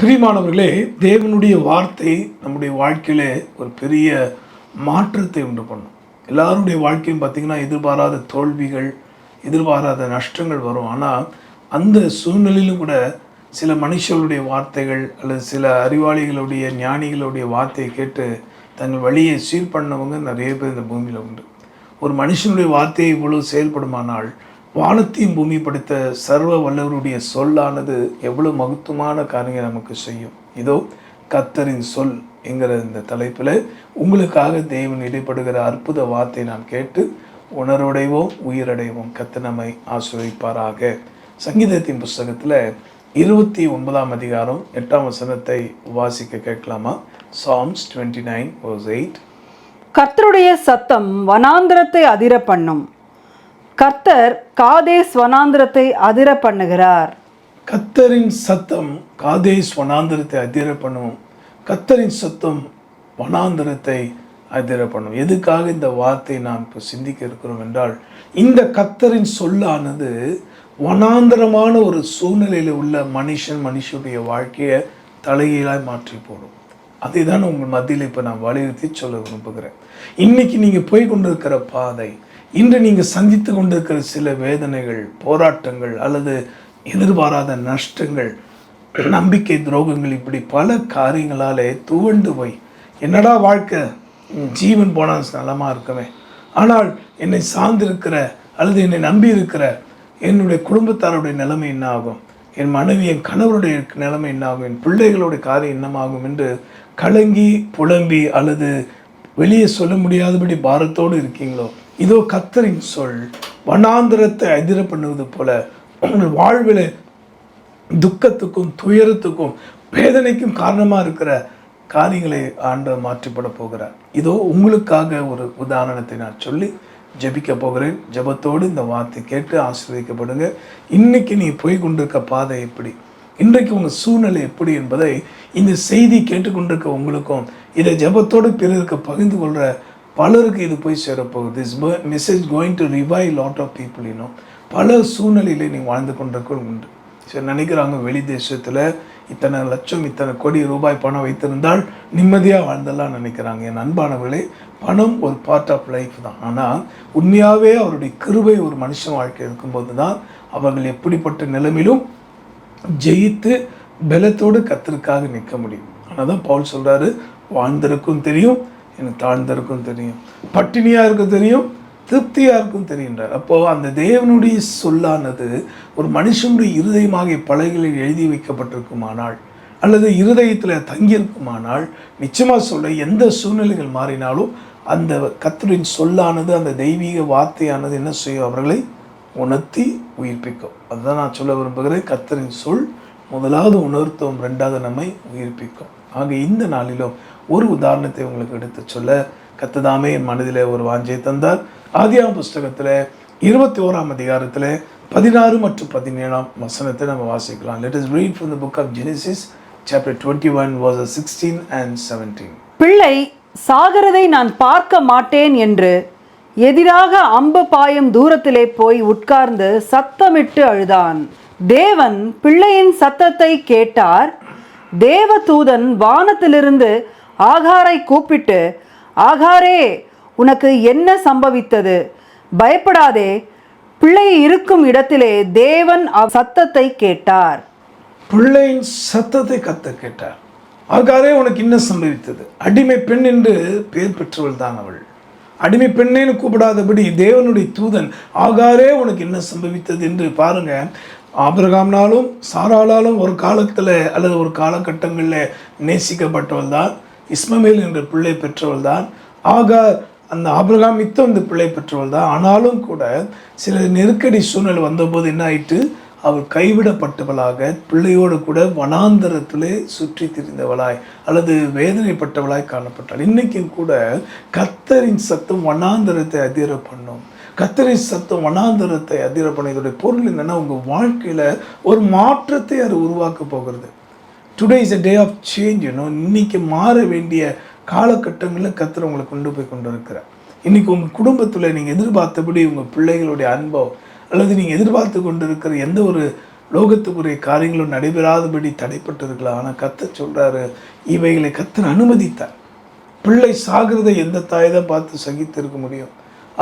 பிரிமானவர்களே தேவனுடைய வார்த்தை நம்முடைய வாழ்க்கையில் ஒரு பெரிய மாற்றத்தை உண்டு பண்ணும். எல்லாருடைய வாழ்க்கையும் பார்த்திங்கன்னா எதிர்பாராத தோல்விகள் எதிர்பாராத நஷ்டங்கள் வரும். ஆனால் அந்த சூழ்நிலையிலும் கூட சில மனுஷர்களுடைய வார்த்தைகள் அல்லது சில அறிவாளிகளுடைய ஞானிகளுடைய வார்த்தையை கேட்டு தங்கள் வழியை சீர் பண்ணவங்க நிறைய பேர் இந்த பூமியில் உண்டு. ஒரு மனுஷனுடைய வார்த்தையை இவ்வளவு செயல்படுமானால் வானத்தையும் பூமி படைத்த சர்வ வல்லவருடைய சொல்லானது எவ்வளவு மகத்துவமான காரியங்களை நமக்கு செய்யும். இதோ கத்தரின் சொல் என்கிற இந்த தலைப்பில் உங்களுக்காக தேவன் இடைப்படுகிற அற்புத வார்த்தை நாம் கேட்டு உணர்வடைவோம் உயிரடைவோம். கத்த நம்மை சங்கீதத்தின் புஸ்தகத்தில் இருபத்தி ஒன்பதாம் அதிகாரம் எட்டாம் வசனத்தை வாசிக்க கேட்கலாமா? சாம்ஸ் டுவெண்ட்டி நைன் எயிட் கர்த்தருடைய சத்தம் வனாந்திரத்தை அதிர பண்ணும் கர்த்தர் காதேஸ் வனாந்திரத்தை அதிர பண்ணுகிறார். கத்தரின் சத்தம் காதேஸ் வனாந்திரத்தை அதிர பண்ணும். கத்தரின் சத்தம் வனாந்திரத்தை அதிர பண்ணும். எதுக்காக இந்த வார்த்தை நாம் இப்போ சிந்திக்க இருக்கிறோம் என்றால் இந்த கத்தரின் சொல்லானது வனாந்திரமான ஒரு சூழ்நிலையில் உள்ள மனுஷன் மனுஷனுடைய வாழ்க்கையை தலைகீழாய் மாற்றி போடும். அதை தான் உங்கள் மத்தியில் இப்போ நான் வலியுறுத்தி சொல்ல விரும்புகிறேன். இன்னைக்கு நீங்கள் போய் கொண்டிருக்கிற பாதை இன்று நீங்கள் சந்தித்து கொண்டிருக்கிற சில வேதனைகள் போராட்டங்கள் அல்லது எதிர்பாராத நஷ்டங்கள் நம்பிக்கை துரோகங்கள் இப்படி பல காரியங்களாலே துவண்டு போய் என்னடா வாழ்க்கை? ஜீவன் போனால் நலமாக இருக்கவே. ஆனால் என்னை சார்ந்திருக்கிற அல்லது என்னை நம்பி இருக்கிற என்னுடைய குடும்பத்தாருடைய நிலைமை என்ன ஆகும்? என் மனைவி என் கணவருடைய நிலைமை என்ன ஆகும்? என் பிள்ளைகளுடைய காரியம் என்னமாகும் என்று கலங்கி புலம்பி அல்லது வெளியே சொல்ல முடியாதபடி பாரத்தோடு இருக்கீங்களோ? இதோ கத்தரின் சொல் வனாந்திரத்தை அதிர பண்ணுவது போல உங்கள் வாழ்வில் துக்கத்துக்கும் துயரத்துக்கும் வேதனைக்கும் காரணமாக இருக்கிற காரியங்களை ஆண்டு மாற்றிப்பட போகிறார். இதோ உங்களுக்காக ஒரு உதாரணத்தை நான் சொல்லி ஜெபிக்க போகிறேன். ஜெபத்தோடு இந்த வார்த்தை கேட்டு ஆசீர்வதிக்கப்படுங்க. இன்னைக்கு நீ போய் கொண்டிருக்க பாதை எப்படி? இன்றைக்கு உங்கள் சூழ்நிலை எப்படி என்பதை இந்த செய்தி கேட்டுக்கொண்டிருக்க உங்களுக்கும் இதை ஜெபத்தோடு பிறருக்கு பகிர்ந்து கொள்கிற பலருக்கு இது போய் சேரப்போகுது. Is message going to revive lot of people இன்னும் பல சூழ்நிலையில் நீங்கள் வாழ்ந்து கொண்டிருக்க உண்டு. சரி நினைக்கிறாங்க வெளி தேசத்தில் இத்தனை லட்சம் இத்தனை கோடி ரூபாய் பணம் வைத்திருந்தால் நிம்மதியாக வாழ்ந்தெல்லாம் நினைக்கிறாங்க. என் அன்பானவர்களே பணம் ஒரு பார்ட் ஆஃப் லைஃப் தான். ஆனால் உண்மையாகவே அவருடைய கிருபை ஒரு மனுஷன் வாழ்க்கை இருக்கும்போது தான் அவர்கள் எப்படிப்பட்ட நிலைமையிலும் ஜெயித்து பலத்தோடு கத்திற்காக நிற்க முடியும். ஆனால் தான் பவுல் சொல்கிறாரு வாழ்ந்திருக்கும் தெரியும் எனக்கு தாழ்ந்திருக்கும் தெரியும். பட்டினியாக இருக்க தெரியும் திருப்தியாக இருக்கும் தெரிகின்றார். அப்போது அந்த தேவனுடைய சொல்லானது ஒரு மனுஷனுடைய இருதயமாகிய பலகைகளில் எழுதி வைக்கப்பட்டிருக்குமானால் அல்லது இருதயத்தில் தங்கியிருக்குமானால் நிச்சயமாக சொல்ல எந்த சூழ்நிலைகள் மாறினாலும் அந்த கத்தரின் சொல்லானது அந்த தெய்வீக வார்த்தையானது என்ன செய்யும்? அவர்களை உணர்த்தி உயிர்ப்பிக்கும். அதுதான் நான் சொல்ல விரும்புகிறேன். கத்தரின் சொல் முதலாவது உணர்த்தும் ரெண்டாவது நம்மை உயிர்ப்பிக்கும். ஆக இந்த நாளிலும் ஒரு உதாரணத்தை உங்களுக்கு எடுத்து சொல்ல கத்ததாமே என் மனதில் ஒரு வாஞ்சை தந்தார். ஆதியாம் புஸ்தகத்தில் இருபத்தி ஓராம் அதிகாரத்தில் பதினாறு மற்றும் பதினேழாம் வசனத்தை நம்ம வாசிக்கலாம். Let us read from the book of Genesis chapter twenty one verse sixteen and seventeen பிள்ளை சாகிறதை நான் பார்க்க மாட்டேன் என்று எதிராக அம்பு பாயும் தூரத்திலே போய் உட்கார்ந்து சத்தமிட்டு அழுதான். தேவன் பிள்ளையின் சத்தத்தை கேட்டார். தேவதூதன் வானத்திலிருந்து ஆகாரை கூப்பிட்டு ஆகாரே உனக்கு என்ன சம்பவித்தது? பயப்படாதே. பிள்ளை இருக்கும் இடத்திலே தேவன் சத்தத்தை கேட்டார். பிள்ளையின் சத்தத்தை கத்த கேட்டார். ஆகாரே உனக்கு என்ன சம்பவித்தது? அடிமை பெண் என்று பெயர் பெற்றவள் தான் அவள். அடிமை பெண்ணேன்னு கூப்பிடாதபடி தேவனுடைய தூதன் ஆகாரே உனக்கு என்ன சம்பவித்தது? என்று பாருங்க. ஆபிரகாம்னாலும் சாராளாலும் ஒரு காலத்தில் அல்லது ஒரு காலகட்டங்களில் நேசிக்கப்பட்டவள் தான் இஸ்மமேல் என்ற பிள்ளை பெற்றவள் தான் ஆகா அந்த ஆபிரகாம் மித்தம் இந்த பிள்ளை பெற்றவள் தான் ஆனாலும் கூட சில நெருக்கடி சூழ்நிலை வந்தபோது என்ன ஆயிட்டு அவள் கைவிடப்பட்டவளாக பிள்ளையோடு கூட வனாந்தரத்திலே சுற்றி திரிந்தவளாய் அல்லது வேதனைப்பட்டவளாய் காணப்பட்டாள். இன்றைக்கும் கூட கத்தரின் சத்தம் வனாந்தரத்தை அதிர பண்ணும். கத்தரின் சத்தம் வனாந்தரத்தை அதிர பண்ணும். இதோடைய பொருள் என்னன்னா உங்க வாழ்க்கையில ஒரு மாற்றத்தை அது உருவாக்க போகிறது. Today is a day of change இன்னும் இன்னைக்கு மாற வேண்டிய காலகட்டங்களில் கத்தர் உங்களை கொண்டு போய் கொண்டு இருக்கிறார். இன்னைக்கு உங்கள் குடும்பத்தில் நீங்கள் எதிர்பார்த்தபடி உங்கள் பிள்ளைகளுடைய அன்போ அல்லது நீங்கள் எதிர்பார்த்து கொண்டு இருக்கிற எந்த ஒரு லோகத்துக்குரிய காரியங்களும் நடைபெறாதபடி தடைப்பட்டிருக்கலாம். ஆனால் கத்த சொல்கிறாரு இவைகளை கத்தர் அனுமதித்தார். பிள்ளை சாகிறதை எந்த தாய் தான் பார்த்து சகித்து இருக்க முடியும்?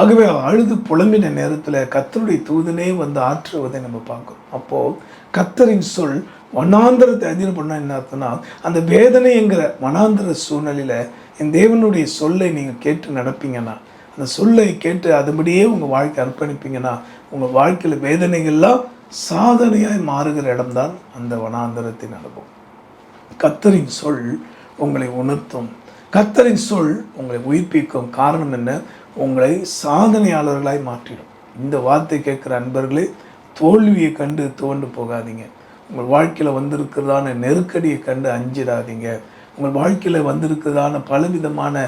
ஆகவே அழுது புலம்பின நேரத்தில் கத்தருடைய தூதனே வந்து ஆற்றுவதை நம்ம பார்க்குறோம். அப்போது கத்தரின் சொல் வனாந்திரத்தை அதிகம் பண்ண என்ன அர்த்தம்னா அந்த வேதனைங்கிற வனாந்திர சூழ்நிலையில என் தேவனுடைய சொல்லை நீங்கள் கேட்டு நடப்பீங்கன்னா அந்த சொல்லை கேட்டு அதுபடியே உங்கள் வாழ்க்கை அர்ப்பணிப்பீங்கன்னா உங்கள் வாழ்க்கையில் வேதனைகள்லாம் சாதனையாய் மாறுகிற இடம்தான் அந்த வனாந்தரத்தின் அனுபவம். கத்தரின் சொல் உங்களை உணர்த்தும். கத்தரின் சொல் உங்களை உயிர்ப்பிக்கும் காரணம் என்ன? உங்களை சாதனையாளர்களாய் மாற்றிடும். இந்த வார்த்தை கேட்குற அன்பர்களே தோல்வியை கண்டு துவண்டு போகாதீங்க. உங்கள் வாழ்க்கையில் வந்திருக்கிறதான நெருக்கடியை கண்டு அஞ்சிடாதீங்க. உங்கள் வாழ்க்கையில் வந்திருக்கிறதான பலவிதமான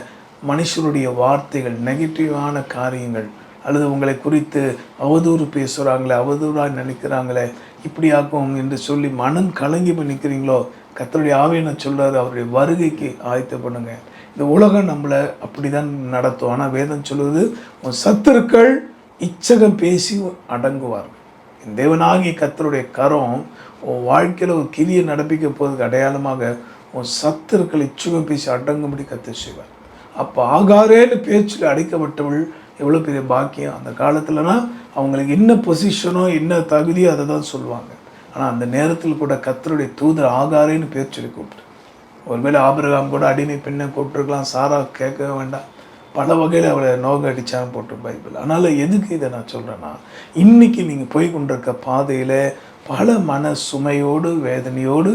மனுஷருடைய வார்த்தைகள் நெகட்டிவான காரியங்கள் அல்லது உங்களை குறித்து அவதூறு பேசுகிறாங்களே அவதூறாக நினைக்கிறாங்களே இப்படியாக்கும் என்று சொல்லி மனம் கலங்கி போய் நிற்கிறீங்களோ கத்தருடைய ஆவியனை சொல்கிறார் அவருடைய வருகைக்கு ஆயத்த பண்ணுங்க. இந்த உலகம் நம்மளை அப்படிதான் நடத்தும். ஆனால் வேதம் சொல்லுது உன் சத்துருக்கள் இச்சகம் பேசி அடங்குவார்கள். தேவனாகி கத்தருடைய கரம் உன் வாழ்க்கையில் ஒரு கிரியை நடப்பிக்க போவதுக்கு அடையாளமாக உன் சத்துருக்களை இச்சுகம் பேசி அடங்கும்படி கத்து செய்வார். அப்போ ஆகாரேன்னு பேச்சில் அடைக்கப்பட்டவள் எவ்வளோ பெரிய பாக்கியம்? அந்த காலத்துலனா அவங்களுக்கு என்ன பொசிஷனோ என்ன தகுதியோ அதை தான் சொல்லுவாங்க. ஆனால் அந்த நேரத்தில் கூட கத்தருடைய தூதர் ஆகாரேன்னு பேர் சொல்லி கூப்பிட்டு ஒருவேளை ஆபிரகாம் கூட அடிமை பெண்ணை கூப்பிட்டுருக்கலாம் சாரா கேட்க வேண்டாம். பல வகையில் அவளை நோக போட்டு பைபிள். அதனால் எதுக்கு இதை நான் சொல்கிறேன்னா இன்றைக்கி நீங்கள் போய் கொண்டிருக்க பாதையில் பல மன சுமையோடு வேதனையோடு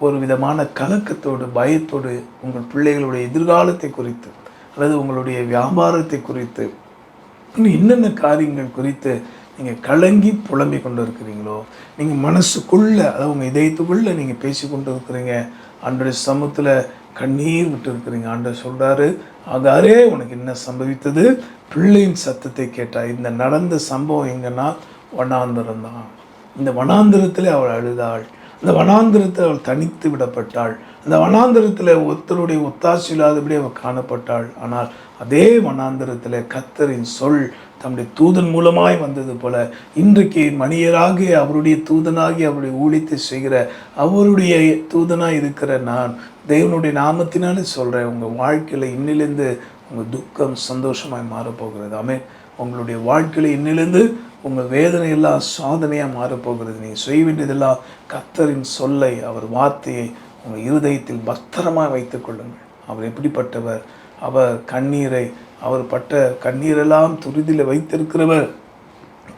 ஒரு விதமான கலக்கத்தோடு பயத்தோடு உங்கள் பிள்ளைகளுடைய எதிர்காலத்தை குறித்து அல்லது உங்களுடைய வியாபாரத்தை குறித்து இன்னும் என்னென்ன காரியங்கள் குறித்து நீங்கள் கலங்கி புலம்பிக் கொண்டு இருக்கிறீங்களோ நீங்கள் மனசுக்குள்ளே அதாவது உங்கள் இதயத்துக்குள்ளே நீங்கள் பேசி கொண்டு இருக்கிறீங்க அன்றைய சமூகத்தில் கண்ணீர் விட்டு இருக்கிறீங்க ஆண்டவர் சொல்கிறாரு ஆகாரே உனக்கு என்ன சம்பவித்தது? பிள்ளையின் சத்தத்தை கேட்டால் இந்த நடந்த சம்பவம் எங்கன்னா வனாந்திரம் தான் இந்த வனாந்திரத்தில் அவள் அழுதாள். அந்த வனாந்திரத்தில் அவள் தனித்து விடப்பட்டாள். அந்த வனாந்திரத்தில் ஒருத்தருடைய ஒத்தாசி இல்லாதபடி அவள் காணப்பட்டாள். ஆனால் அதே வனாந்திரத்தில் கத்தரின் சொல் தம்முடைய தூதன் மூலமாய் வந்தது போல இன்றைக்கு மணியராகி அவருடைய தூதனாகி அவருடைய ஊழியத்தை செய்கிற அவருடைய தூதனாய் இருக்கிற நான் தேவனுடைய நாமத்தினாலே சொல்கிறேன் உங்கள் வாழ்க்கையில் இன்னிலிருந்து உங்கள் துக்கம் சந்தோஷமாய் மாறப்போகிறது. ஆமே உங்களுடைய வாழ்க்கையில் இன்னிலிருந்து உங்கள் வேதனை எல்லாம் சாதனையாக மாறப்போகிறது. நீங்கள் செய்ய வேண்டியதெல்லாம் கத்தரின் சொல்லை அவர் வார்த்தையை உங்கள் இருதயத்தில் பத்திரமாக வைத்துக்கொள்ளுங்கள் அவர் எப்படிப்பட்டவர்? அவர் கண்ணீரை அவர் பட்ட கண்ணீரெல்லாம் துரிதியில் வைத்திருக்கிறவர்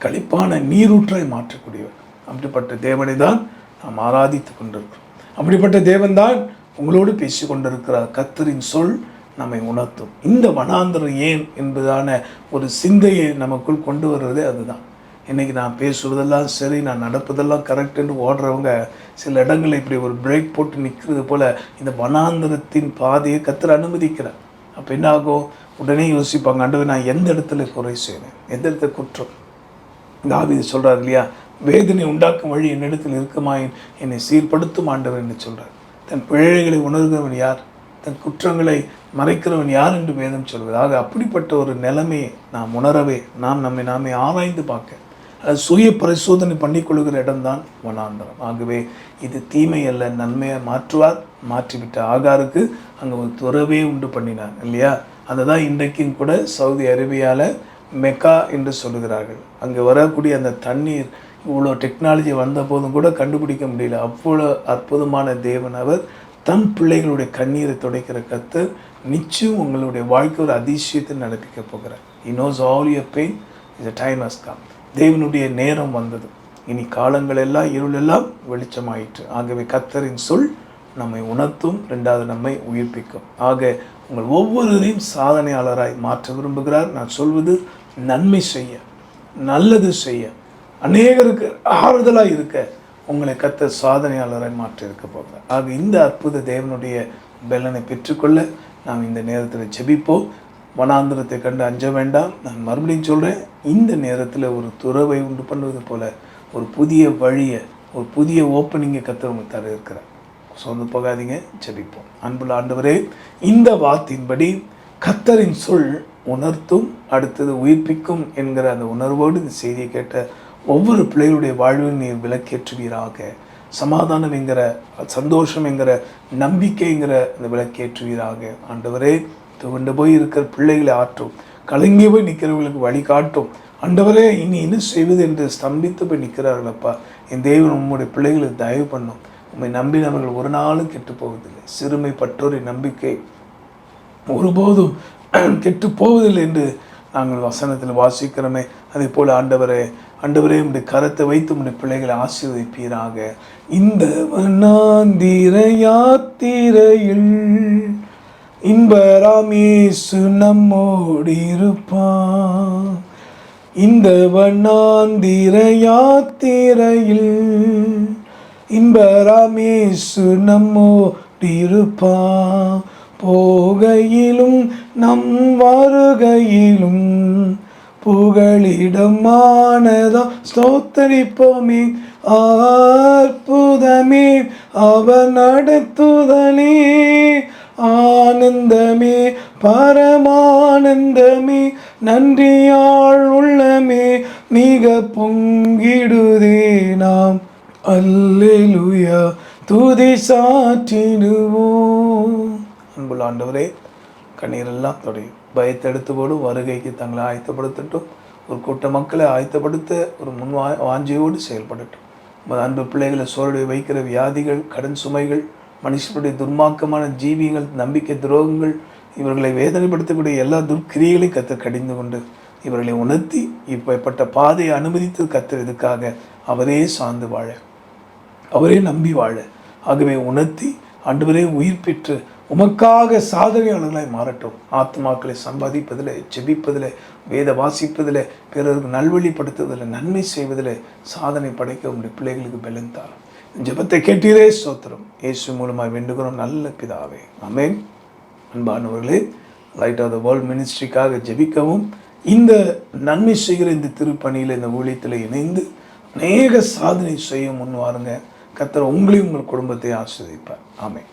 களிப்பான நீரூற்றாய் மாற்றக்கூடியவர். அப்படிப்பட்ட தேவனை தான் நாம் ஆராதித்து கொண்டிருக்கிறோம். அப்படிப்பட்ட தேவன்தான் உங்களோடு பேசி கொண்டிருக்கிறார் கத்தரின் சொல் நம்மை உணர்த்தும். இந்த வனாந்தரம் ஏன் என்பதான ஒரு சிந்தையை நமக்குள் கொண்டு வர்றதே அதுதான். இன்றைக்கி நான் பேசுவதெல்லாம் சரி நான் நடப்பதெல்லாம் கரெக்டுன்னு ஓடுறவங்க சில இடங்களில் இப்படி ஒரு பிரேக் போட்டு நிற்கிறது போல் இந்த வனாந்திரத்தின் பாதையை கத்தர் அனுமதிக்கிறார். அப்போ என்ன ஆகும் உடனே யோசிப்பாங்க ஆண்டவர் நான் எந்த இடத்துல குறை செய்வேன்? எந்த இடத்துல குற்றம்? தாவீது சொல்கிறார் இல்லையா வேதனை உண்டாக்கும் வழி என்னிடத்தில் இருக்குமாயின் என்னை சீர்படுத்தும் ஆண்டவர் என்று சொல்கிறார் தன் பிழைகளை உணர்கிறவன் யார்? தன் குற்றங்களை மறைக்கிறவன் யார் என்று வேதம் சொல்வது ஆக அப்படிப்பட்ட ஒரு நிலைமையை நாம் உணரவே நாம் நம்மை நாமே ஆராய்ந்து பார்க்க. அது சுய பரிசோதனை பண்ணிக்கொள்கிற இடம்தான் வனாந்தரம். ஆகவே இது தீமை அல்ல நன்மையை மாற்றுவார் மாற்றிவிட்ட ஆகாருக்கு அங்கே ஒரு துறவே உண்டு பண்ணினார் இல்லையா? அதை தான் இன்றைக்கும் கூட சவுதி அரேபியாவில் மெக்கா என்று சொல்லுகிறார்கள். அங்கே வரக்கூடிய அந்த தண்ணீர் இவ்வளோ டெக்னாலஜி வந்த போதும் கூட கண்டுபிடிக்க முடியல. அவ்வளோ அற்புதமான தேவன் அவர். தன் பிள்ளைகளுடைய கண்ணீரை துடைக்கிற கத்து நிச்சயம் உங்களுடைய வாழ்க்கை ஒரு அதிசயத்தை நடப்பிக்க போகிறார். He knows all your pain is a time has தேவனுடைய நேரம் வந்தது. இனி காலங்கள் எல்லாம் இருள் எல்லாம் வெளிச்சமாயிற்று. ஆகவே கத்தரின் சொல் நம்மை உணர்த்தும் ரெண்டாவது நம்மை உயிர்ப்பிக்கும். ஆக உங்கள் ஒவ்வொருவரையும் சாதனையாளராய் மாற்ற விரும்புகிறார். நான் சொல்வது நன்மை செய்ய நல்லது செய்ய அநேகருக்கு ஆறுதலாக இருக்க உங்களை கத்த சாதனையாளரை மாற்றி இருக்க போகிறார். ஆக இந்த அற்புத தேவனுடைய பலனை பெற்றுக்கொள்ள நாம் இந்த நேரத்தில் ஜெபிப்போம். வனாந்திரத்தை கண்டு அஞ்ச வேண்டாம். நான் மறுபடியும் சொல்கிறேன் இந்த நேரத்தில் ஒரு துறவை உண்டு பண்ணுவது போல் ஒரு புதிய வழியை ஒரு புதிய ஓப்பனிங்கை கத்துறவங்க தர இருக்கிறார். சொந்து போகாதீங்க ஜெபிப்போம். அன்புள்ள ஆண்டவரே இந்த வார்த்தையின்படி கத்தரின் சொல் உணர்த்தும் அடுத்தது உயிர்ப்பிக்கும் என்கிற அந்த உணர்வோடு இந்த செய்தியை கேட்ட ஒவ்வொரு பிள்ளைகளுடைய வாழ்வில் நீர் விளக்கேற்றுவீராக. சமாதானம் என்கிற சந்தோஷம் என்கிற நம்பிக்கைங்கிற அந்த விளக்கேற்றுவீராக. ஆண்டவரே துவண்டு போய் இருக்கிற பிள்ளைகளை ஆற்றும். கலங்கி போய் நிற்கிறவர்களுக்கு வழிகாட்டும். ஆண்டவரே இனி என்ன செய்வது என்று ஸ்தம்பித்து போய் நிற்கிறார்களப்பா என் தெய்வம் உம்முடைய பிள்ளைகளுக்கு தயவு பண்ணும். உண்மை நம்பினவர்கள் ஒரு நாளும் கெட்டு போவதில்லை சிறுமை பற்றோரை நம்பிக்கை. ஒருபோதும் கெட்டு போவதில்லை என்று நாங்கள் வசனத்தில் வாசிக்கிறோமே. அதே போல் ஆண்டவரே ஆண்டவரே உடைய கரத்தை வைத்து உடைய பிள்ளைகளை ஆசீர்வதிப்பீராக. இந்த வண்ணாந்திர யாத்திரையில் இன்பராமேசு நம்மோடு இருப்பான் இந்த வண்ணாந்திர யாத்திரையில் இன்பராமேசு நம்மோடு இருப்பான் போகையிலும் நம் வருகையிலும் புகழிடமானதா ஸ்தோத்தரிப்போமே. அற்புதமே அவர் நடத்துதலே. ஆனந்தமே பரமானந்தமே நன்றியாள் உள்ளமே மிக பொங்கிடுதே நாம். அல்லேலுயா துதி சாற்றிடுவோம். அன்புள்ள ஆண்டவரே கண்ணீரெல்லாம் தொடையும் பயத்தெடுத்து போடும் வருகைக்கு தங்களை ஆயத்தப்படுத்தட்டும். ஒரு கூட்ட மக்களை ஆயத்தப்படுத்த ஒரு முன் வா வாஞ்சியோடு செயல்படட்டும். நமது அன்பு பிள்ளைகளை சோறுடைய வைக்கிற வியாதிகள் கடன் சுமைகள் மனுஷனுடைய துர்மாக்கமான ஜீவியங்கள் நம்பிக்கை துரோகங்கள் இவர்களை வேதனைப்படுத்தக்கூடிய எல்லா துர்க்கிரியைகளையும் கத்த கடிந்து கொண்டு இவர்களை உணர்த்தி இப்பப்பட்ட பாதையை அனுமதித்து கத்துறதுக்காக அவரே சார்ந்து வாழ அவரே நம்பி வாழ ஆகவே உணர்த்தி அன்றுவரே உயிர் பெற்று உமக்காக சாதனையாளர்களாய் மாறட்டும். ஆத்மாக்களை சம்பாதிப்பதில் ஜெபிப்பதில் வேத வாசிப்பதில் பிறருக்கு நல்வழிப்படுத்துவதில் நன்மை செய்வதில் சாதனை படைக்க உங்களுடைய பிள்ளைகளுக்கு பலன் தாரும் ஜெபத்தை கேட்டீரே சோத்திரம் இயேசு மூலமாக வேண்டுகிறோம். நல்ல பிதாவே. அமேன் அன்பானவர்களே லைட் ஆஃப் த வேர்ல்ட் மினிஸ்ட்ரிக்காக ஜெபிக்கவும். இந்த நன்மை செய்கிற இந்த திருப்பணியில் இந்த ஊழியத்தில் இணைந்து அநேக சாதனை செய்ய முன் வாருங்க. கத்தர் உங்களையும் உங்கள் குடும்பத்தை ஆஸ்வதிப்பார் ஆமென்.